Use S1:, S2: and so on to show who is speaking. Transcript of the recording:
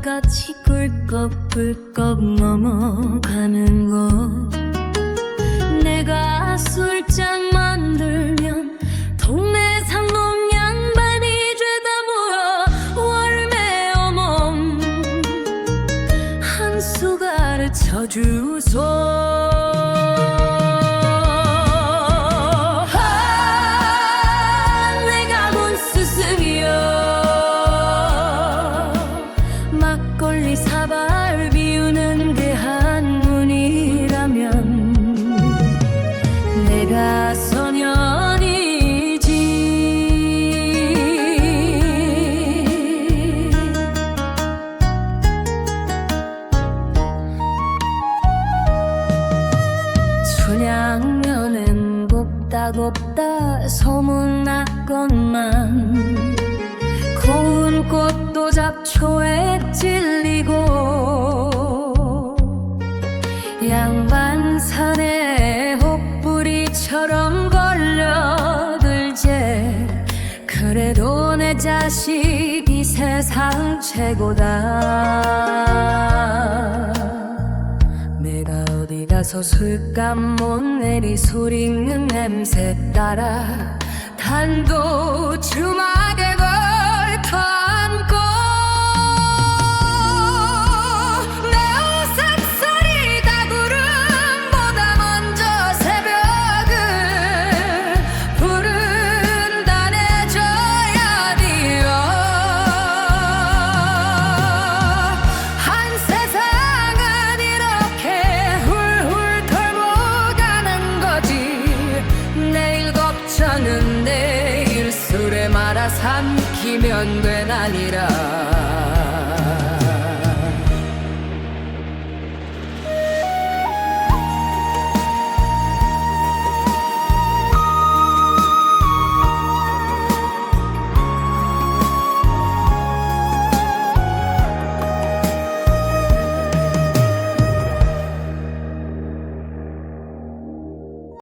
S1: 다 똑같이 꿀꺽꿀꺽 넘어가는 거. 내가 술잔 만 들면 동네 상놈 양반이 죄다 물어. 월매 어멈 한 수 가르쳐 주소 곱다. 소문났건만 고운 꽃도 잡초에 찔리고 양반산에 혹부리처럼 걸려들제 그래도 내 자식이 세상 최고다 가서 술값 못 내리 소리는 냄새 따라 단도 주 삼키면 되나니라